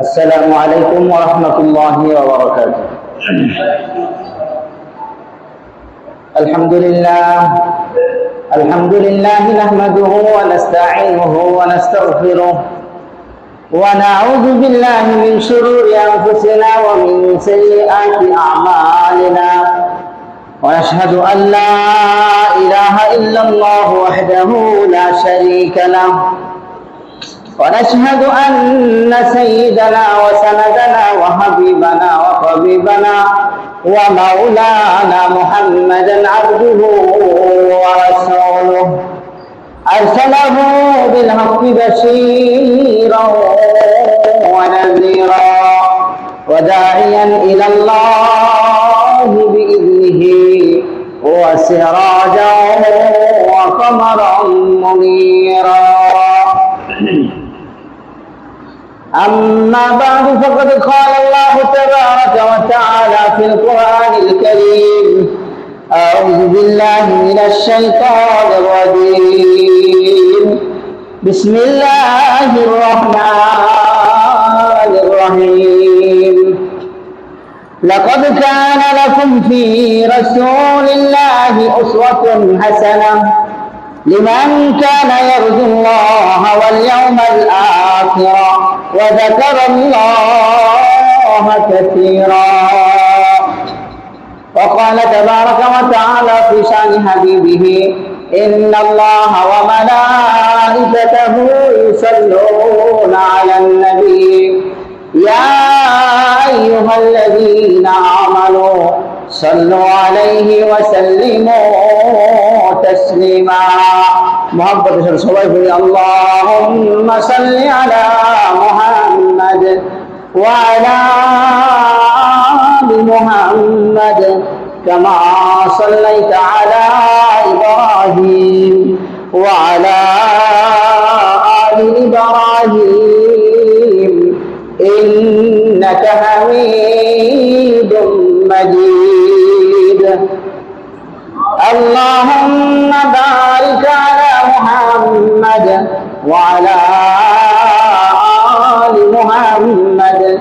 السلام عليكم ورحمة الله وبركاته. الحمد لله الحمد لله نحمده ونستعينه ونستغفره ونعوذ بالله من شرور أنفسنا ومن سيئات أعمالنا. ونشهد أن لا إله إلا الله وحده لا شريك له. ونشهد أن سيدنا وسندنا وحبيبنا وطبيبنا ومولانا محمدا عبده ورسوله. أرسله بالحق بشيرا ونذيرا وداعيا إلى الله بإذنه وسراجا وقمرا أما بعد فقد قال الله تبارك وتعالى في القرآن الكريم أعوذ بالله من الشيطان الرجيم. بسم الله الرحمن الرحيم. لقد كان لكم في رسول الله أسوة حسنة. لمن كان يرجو الله واليوم الآخر وذكر الله كثيرا. وقال تبارك وتعالى في شأن حبيبه إن الله وملائكته يصلون على النبي. يا أيها الذين آمنوا صلوا عليه وسلموا تسليما محبة সবাই বলি اللهم صل على محمد وعلى آل محمد كما صليت على إبراهيم وعلى آل إبراهيم إنك حميد اللهم بارك على محمد وعلى آل محمد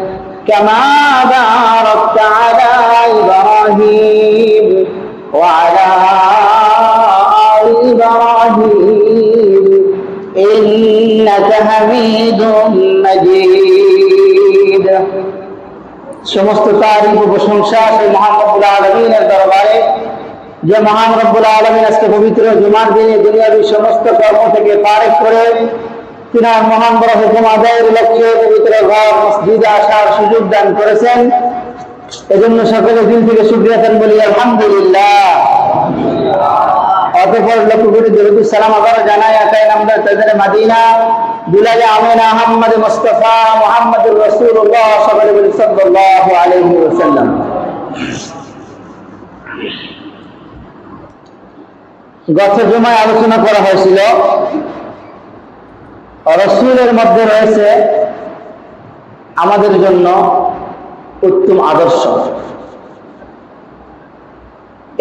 كما باركت على إبراهيم وعلى آل إبراهيم إنك حميد مجيد সমস্ত তারিফ ও প্রশংসা সেই মহান রব্বুল আলমিনের দরবারে যে মহান রব্বুল আলমিন আজকে পবিত্র জুমার দিনে দুনিয়াবি সমস্ত কর্ম থেকে পারেক করে তিনার মহান বড় হুকুম আদায়ের লক্ষ্যে পবিত্র ঘর, মসজিদে আসার সুযোগ দান করেছেন। এজন্য সকলে দিন থেকে সুক্রিয়াতেন বলি আলহামদুলিল্লাহ। অতঃপর লক্ষ্য করে সালাম আবার জানাই আকাই নামদার তাদের মাদিনা বিলালে আমিনা আহমদ মুস্তফা মুহাম্মদুর রাসূলুল্লাহ সাল্লাল্লাহু আলাইহি ওয়াসাল্লাম। গত জমায় আলোচনা করা হয়েছিল। রসুলের মধ্যে রয়েছে আমাদের জন্য উত্তম আদর্শ।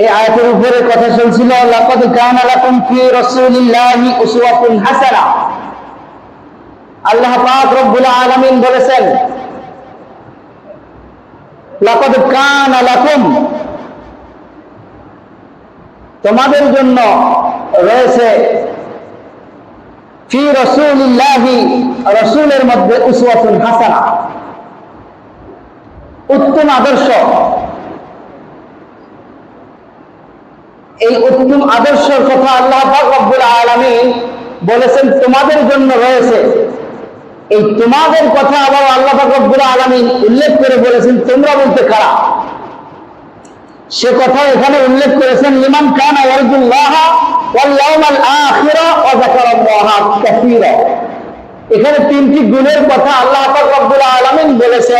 এই আয়াতের উপরে কথা চলছিল, লাকাদ কানা লাকুম ফি রাসূলিল্লাহি উসওয়াতুন হাসানা। আল্লাহ পাক রব্বুল আলামিন বলেছেন, লাকাদ কানা তোমাদের জন্য রয়েছে ফি রাসূলিল্লাহি, রাসূলের মধ্যে উসওয়াতুন হাসানা। উত্তম আদর্শ। এই উত্তম আদর্শের কথা আল্লাহ রব্বুল আলমিন বলেছেন, তোমাদের জন্য রয়েছে। এই তোমাদের কথা আবার আল্লাহ রব্বুল আলমিন উল্লেখ করে বলেছেন, তোমরা বলতে কারা? সে কথা এখানে উল্লেখ করেছেন ইমান খান এখানে তিনটি গুণের কথা আল্লাহ রব্বুল আলমিন বলেছে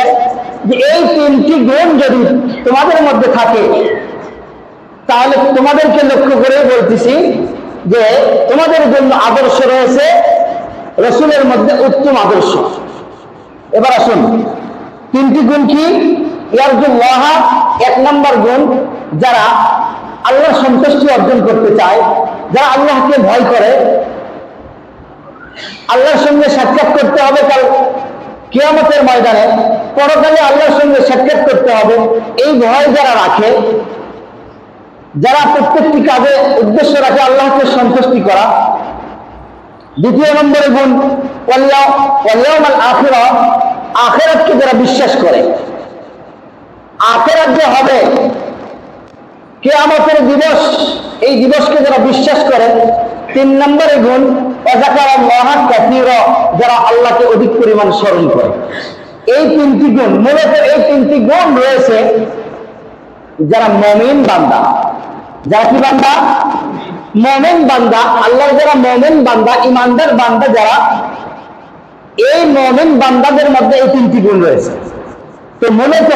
যে এই তিনটি গুণ যদি তোমাদের মধ্যে থাকে, তাহলে তোমাদেরকে লক্ষ্য করে বলতেছি যে তোমাদের জন্য আদর্শ রয়েছে রসুলের মধ্যে উত্তম আদর্শ। এবার আসুন, তিনটি গুণ কি? এক নম্বর গুণ, যারা আল্লাহর সন্তুষ্টি অর্জন করতে চায়, যারা আল্লাহকে ভয় করে, আল্লাহর সঙ্গে সাক্ষাৎ করতে হবে কাল কিয়ামতের ময়দানে, পরকালে আল্লাহর সঙ্গে সাক্ষাৎ করতে হবে, এই ভয় যারা রাখে, যারা প্রত্যেকটি কাজে উদ্দেশ্য রাখে আল্লাহকে সন্তুষ্টি করা। দ্বিতীয় নম্বরে গুণ আখেরা আখেরাতকে যারা বিশ্বাস করে। আখেরাত যে হবে, কেয়ামতের দিবস, এই দিবসকে যারা বিশ্বাস করে, তিন নম্বরে গুণ, অজাকার মহান কাথির যারা আল্লাহকে অধিক পরিমাণ স্মরণ করে। এই তিনটি গুণ, মূলত এই তিনটি গুণ রয়েছে যারা মমিন বান্দা। যারা কি বান্দা? মমেন বান্দা, আল্লাহর যারা মমেন বান্দা ইমানদার বান্দা যারা, এই মমেন বান্দাদের মধ্যে এই তিনটি গুণ রয়েছে। তো মূলত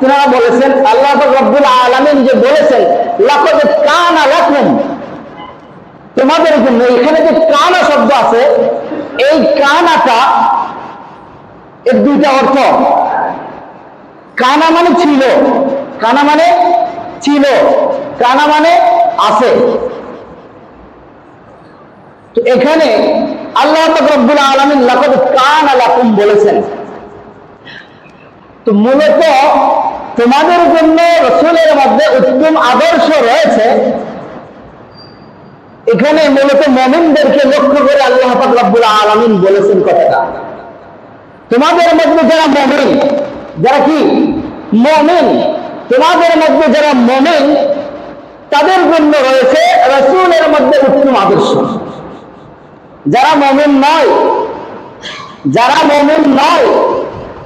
তিনারা বলেছেন, আল্লাহ রব্বুল আলামিন যে বলেছেন, লাকাদ কানা লাকুম। তোমাদের জন্য এখানে যে কানা শব্দ আছে, এই কানাটা এর দুইটা অর্থ। কানা মানে ছিল, কানা মানে ছিল, কানা মানে আছে। তো এখানে আল্লাহ রব্বুল আলমিন লাকদ কান আলাকুম বলেছেন। তো মূলত তোমাদের জন্য রসুলের মধ্যে উত্তম আদর্শ রয়েছে। এখানে মূলত মমিনদেরকে লক্ষ্য করে আল্লাহ রব্বুল আলমিন বলেছেন কথাটা। তোমাদের মধ্যে যারা মমিন, যারা কি? মমিন। তোমাদের মধ্যে যারা মমিন, তাদের জন্য রয়েছে রসুলের মধ্যে উত্তম আদর্শ। যারা মমিন নয়, যারা মমিন নয়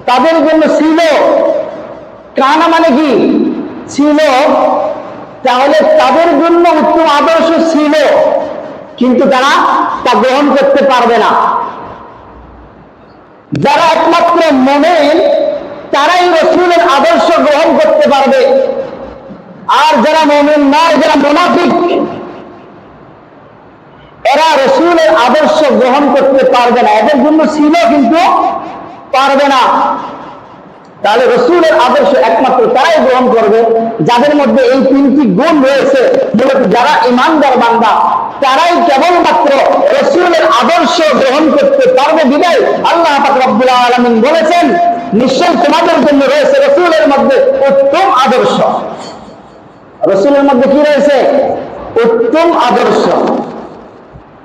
তাদের জন্য ছিল কানা মানে কি? ছিল, তাহলে তাদের জন্য উত্তম আদর্শ ছিল, কিন্তু তারা তা গ্রহণ করতে পারবে না। যারা একমাত্র মমেন তারাই রসুলের আদর্শ গ্রহণ করতে পারবে। আর যারা মমিন নয় যারা মোনাফিক, এরা রসুলের আদর্শ গ্রহণ করতে পারবে না। এদের জন্য ছিল কিন্তু পারবে না। তাহলে রসুলের আদর্শ একমাত্র তারাই গ্রহণ করবে, যাদের মধ্যে এই তিনটি গুণ রয়েছে। মূলত যারা ইমানদার বান্দা, তারাই কেবলমাত্র রসুলের আদর্শ গ্রহণ করতে পারবে বিদায়। আল্লাহ রব্বুল আলমিন বলেছেন নিশ্চয় তোমাদের জন্য রয়েছে রসুলের মধ্যে উত্তম আদর্শ। রসুলের মধ্যে কি রয়েছে? উত্তম আদর্শ।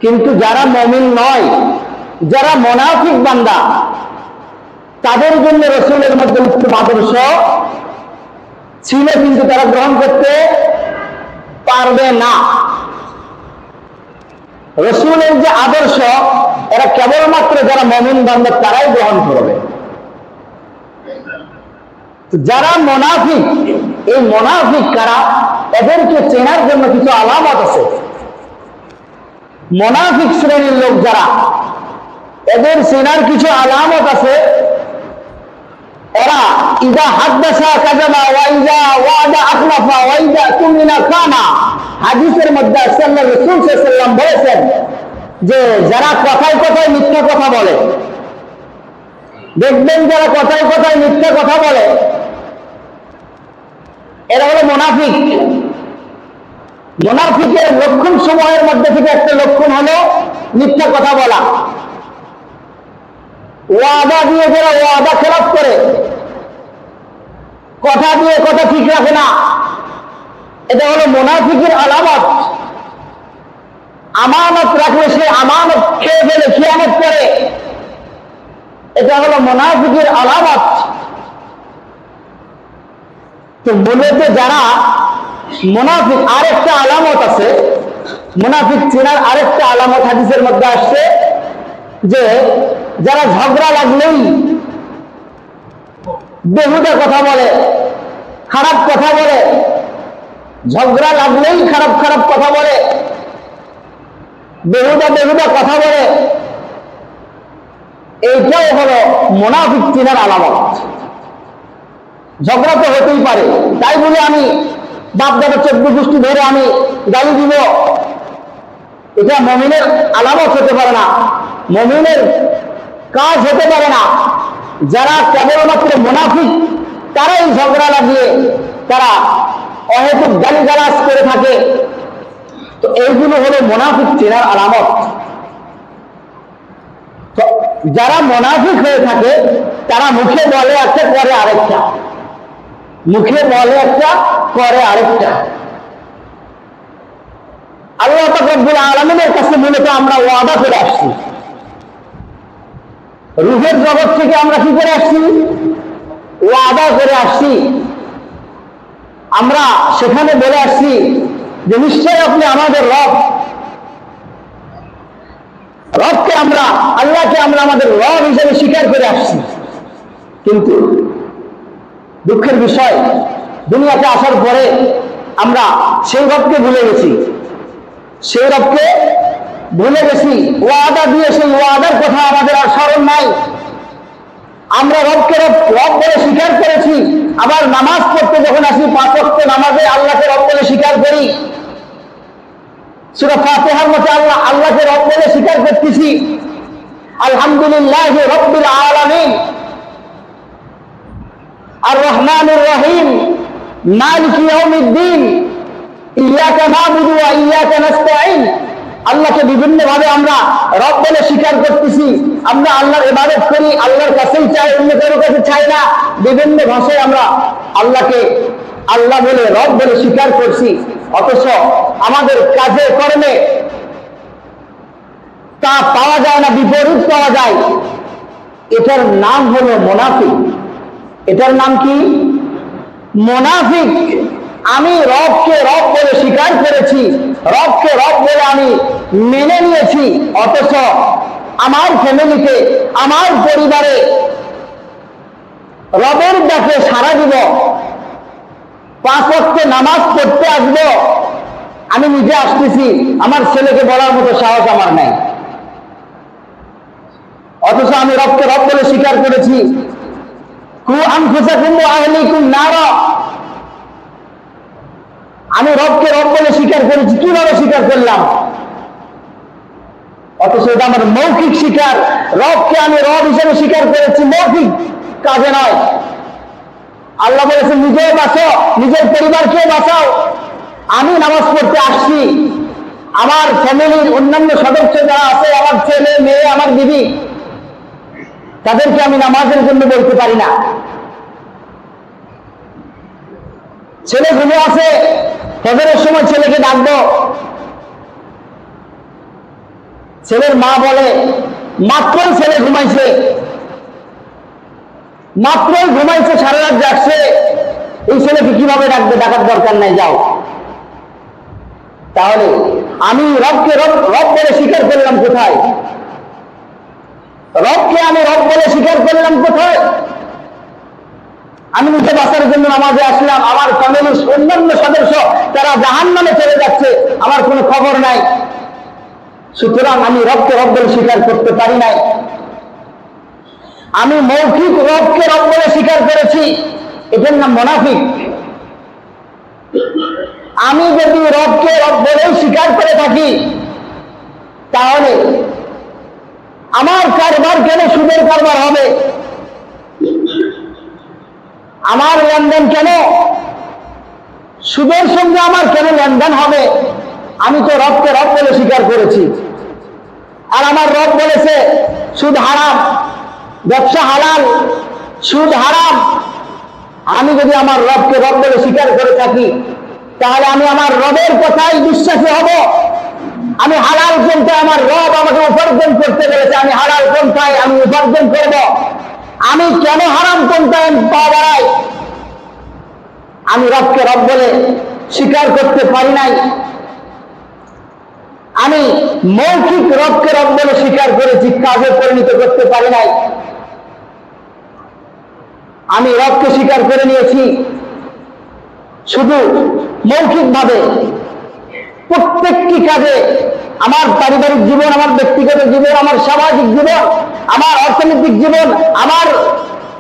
কিন্তু যারা মমিন নয়, যারা মোনাফিক বান্দা তাদের জন্য রসুলের মধ্যে উত্তম আদর্শ ছিল, কিন্তু তারা গ্রহণ করতে পারবে না। রসুলের যে আদর্শ, এরা কেবলমাত্র যারা মমিন বান্দা, তারাই গ্রহণ করবে। যারা মোনাফিক, এই মোনাফিক কারা? এদেরকে চেনার জন্য কিছু আলামত আছে। মোনাফিক শ্রেণির লোক যারা, এদের চেনার কিছু আলামত আছে। এরা ইদা হাদ্দাসা কাজাবা ওয়াইদা ওয়াদা আখলাফা ওয়াইদা কুমিনা খানা হাদিসের মধ্যে সাল্লাল্লাহু বলেছেন যে, যারা কথায় কথায় মিথ্যা কথা বলে, দেখবেন যারা কথায় কথায় মিথ্যা কথা বলে, এরা হলো মোনাফিক। মোনাফিকের লক্ষণ সমূহের মধ্যে থেকে একটা লক্ষণ হলো মিথ্যা কথা বলা। ওয়াদা দিয়ে যারা ওয়াদা খেলাপ করে কথা দিয়ে কথা ঠিক রাখে না। এটা হলো মোনাফিকের আলামত। আমানত রাখলে সে আমানত খেয়ে ফেলে, খিয়ামত করে। এটা হলো মোনাফিকের আলামত। তো মূলত যারা মোনাফিক আরেকটা আলামত আছে, মোনাফিক চেনার আরেকটা আলামত হাদিসের মধ্যে আসছে যে, যারা ঝগড়া লাগলেই বেহুদা কথা বলে, খারাপ কথা বলে, ঝগড়া লাগলেই খারাপ খারাপ কথা বলে, বেহুদা বেহুদা কথা বলে। এইটাও হলো মোনাফিক চেনার আলামত। ঝগড়া তো হতেই পারে, তাই বলে আমি বাপ দাদা চোদ্দ গোষ্ঠী ধরে আমি গালি দিব। এটা মমিনের আলামত হতে পারে না, মমিনের কাজ হতে পারে না। যারা কেবলমাত্র মোনাফিক, তারাই ঝগড়া লাগিয়ে তারা অহেতুক গালি গালাজ করে থাকে। তো এইগুলো হলো মোনাফিক চেনার আলামত। যারা মোনাফিক হয়ে থাকে, তারা মুখে বলে একটা, করে আরেকটা। মুখে বলে একটা, করে আরেকটা। আল্লাহ রব্বুল আলমিনের কাছে মূলত আমরা ওয়াদা করে আসছি। রুহের জগৎ থেকে আমরা কি করে আসছি? ও আদা করে আসছি। আমরা সেখানে বলে আসছি যে নিশ্চয় আপনি আমাদের রব। রবকে আমরা, আল্লাহকে আমরা আমাদের রব হিসেবে স্বীকার করে আসছি। কিন্তু দুঃখের বিষয়, দুনিয়াতে আসার পরে আমরা সেই রবকে ভুলে গেছি। সেই রবকে ভুলে গেছি, ওয়াদা দিয়ে সেই ওয়াদার কথা আমাদের আর স্মরণ নাই। আমরা রবকে রব রব বলে স্বীকার করেছি, আবার নামাজ পড়তে যখন আসি, পাঁচ ওয়াক্ত নামাজে আল্লাহকে রব বলে স্বীকার করি। সুরা ফাতেহার মধ্যে আল্লাহ, আল্লাহকে রব বলে স্বীকার করতেছি। আলহামদুলিল্লাহ রব্বিল আলামিন। আর রহমানুর রহিম। মালিক ইয়াউমিদ্দিন। ইয়াকা নাবুদু ওয়া ইয়াকা নাস্তাঈন। আল্লাহকে বিভিন্ন ভাবে আমরা রব বলে স্বীকার করতেছি। আমরা আল্লাহর ইবাদত করি, আল্লাহর কাছেই চাই অন্য কারোর কাছে চাই না। বিভিন্ন ভাষায় আমরা আল্লাহকে আল্লাহ বলে, রব বলে স্বীকার করছি। অথচ আমাদের কাজে কর্মে তা পাওয়া যায় না, বিপরীত পাওয়া যায়। এটার নাম হলো মোনাফিক। এটার নাম কি? মোনাফিক। আমি রবকে রব বলে স্বীকার করেছি, রবকে রব বলে আমি মেনে নিয়েছি, অথচ আমার ফ্যামিলিতে আমার পরিবারে রবের ডাকে সারা দিব। পাঁচ ওয়াক্ত নামাজ পড়তে আসব। আমি নিজে আসতেছি, আমার ছেলেকে বলার মতো সাহস আমার নাই। অথচ আমি রবকে রব বলে স্বীকার করেছি। কু আনফুসাকুম ওয়া আহলিকুম নারা। আমি রবকে রব বলে স্বীকার করেছি, কীভাবে স্বীকার করলাম? অথচ এটা আমার মৌখিক স্বীকার। রবকে আমি রব হিসেবে স্বীকার করেছি, মৌখিক কাজে নয়। আল্লাহ বলেছেন, নিজেও বাঁচো নিজের পরিবারকে বাঁচাও। আমি নামাজ পড়তে আসছি। আমার ফ্যামিলির অন্যান্য সদস্য যারা আছে, আমার ছেলে, মেয়ে, আমার দিদি, তাদেরকে আমি নামাজের জন্য বলতে পারি না। ছেলে ঘুমে আছে ফজরের সময় ছেলেকে ডাকবো। ছেলের মা বলে, মাত্রই ছেলে ঘুমাইছে। মাত্রই ঘুমাইছে, সারা রাত জাগছে। এই ছেলেকে কীভাবে ডাকবে? ডাকার দরকার নাই, যাও। তাহলে আমি রবকে রব রব বলে স্বীকার করলাম কোথায়? রবকে আমি রব বলে স্বীকার করলাম কোথায়? আমি নিজে বাঁচার জন্য নামাজে আসলাম, আমার ফ্যামিলির অন্যান্য সদস্য তারা জাহান নামে চলে যাচ্ছে, আমার কোনো খবর নাই। সুতরাং আমি রবকে রব বলে স্বীকার করতে পারি নাই। আমি মৌখিক রবকে রব বলে স্বীকার করেছি এটার নাম মোনাফিক। আমি যদি রবকে রব বলেই স্বীকার করে থাকি, তাহলে আমার কারবার কেন সুদের কারবার হবে? আমার লেনদেন কেন? সুদের সঙ্গে আমার কেন লেনদেন হবে? আমি তো রবকে রব বলে স্বীকার করেছি। আর আমার রব বলেছে, সুদ হারাম, ব্যবসা হালাল, সুদ হারাম। আমি যদি আমার রবকে রব বলে স্বীকার করে থাকি, তাহলে আমি আমার রবের কথাই বিশ্বাসী হব। আমি হালাল পন্থায় আমার রব আমাকে উপার্জন করতে বলেছে, আমি হালাল পন্থায় আমি উপার্জন করব। আমি কেন হারাম পন্থায় পা বাড়াই। আমি রবকে রব বলে স্বীকার করতে পারি নাই। আমি মৌখিক রবকে রব বলে স্বীকার করেছি কাজে পরিণত করতে পারি নাই। আমি রবকে স্বীকার করে নিয়েছি শুধু মৌখিক ভাবে প্রত্যেকটি কাজে আমার পারিবারিক জীবন, আমার ব্যক্তিগত জীবন, আমার সামাজিক জীবন, আমার অর্থনৈতিক জীবন, আমার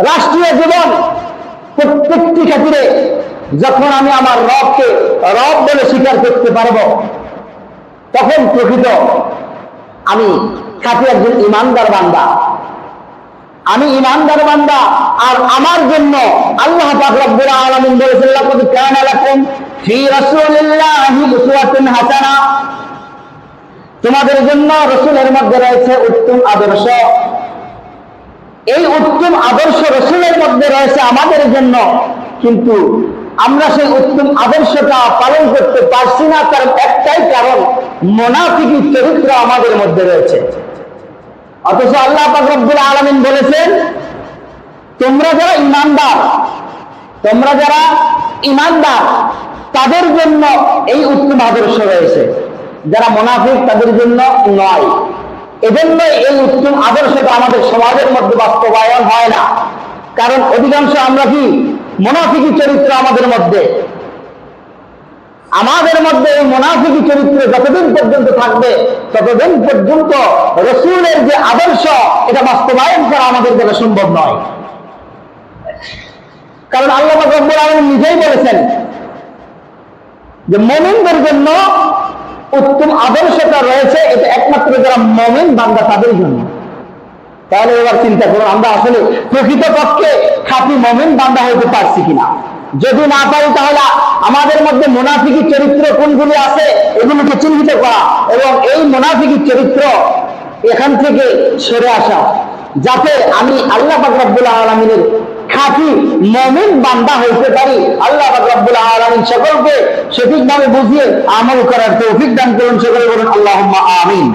রাষ্ট্রীয় জীবন, প্রত্যেকটি ক্ষেত্রে যখন আমি আমার রবকে, রব বলে স্বীকার করতে পারব, তখন প্রকৃত আমি খাঁটি একজন ইমানদার বান্দা। আমি ইমানদার বান্দা আর আমার জন্য আল্লাহ পাক আলামিন বলেছেন, লাকাদ কানা লাকুম ফি রাসূলিল্লাহি উসওয়াতুন হাসানা। তোমাদের জন্য রসুলের মধ্যে রয়েছে উত্তম আদর্শ। এই উত্তম আদর্শ রসুলের মধ্যে রয়েছে আমাদের জন্য। কিন্তু আমরা সেই উত্তম আদর্শটা পালন করতে পারছি না তার একটাই কারণ, মোনাফিকি চরিত্র আমাদের মধ্যে রয়েছে। অথচ আল্লাহ পাক রব্বুল আলামিন বলেছেন, তোমরা যারা ইমানদার, তোমরা যারা ইমানদার, তাদের জন্য এই উত্তম আদর্শ রয়েছে। যারা মোনাফিক তাদের জন্য নয়। এজন্য এই উত্তম আদর্শটা আমাদের সমাজের মধ্যে বাস্তবায়ন হয় না। কারণ অধিকাংশ আমরা কি? মোনাফিকি চরিত্র আমাদের মধ্যে। আমাদের মধ্যে এই মোনাফিকি চরিত্র যতদিন পর্যন্ত থাকবে, ততদিন পর্যন্ত রসুলের যে আদর্শ, এটা বাস্তবায়ন করা আমাদের দ্বারা সম্ভব নয়। কারণ আল্লাহ নিজেই বলেছেন যে মমিনদের জন্য উত্তম আদর্শটা রয়েছে, এটা একমাত্র যারা মমিন, বান্দা তাদের জন্য। তাহলে এবার চিন্তা করুন, আমরা আসলে প্রকৃত পক্ষে খাঁটি মমিন, বান্দা হইতে পারছি কিনা? যদি না পারি, তাহলে আমাদের মধ্যে মোনাফিকি চরিত্র কোনগুলি আছে? এগুলোকে চিহ্নিত করা। এবং এই মোনাফিকি চরিত্র এখান থেকে সরে আসা। যাতে আমি আল্লাহ আলমিনের খাঁটি মমিন বান্দা হইতে পারি। আল্লাহ রব্বুল আলমিন সকলকে সঠিকভাবে বুঝিয়ে আমল করার তৌফিক দান করুন। সকলে বলুন আল্লাহ আমিন।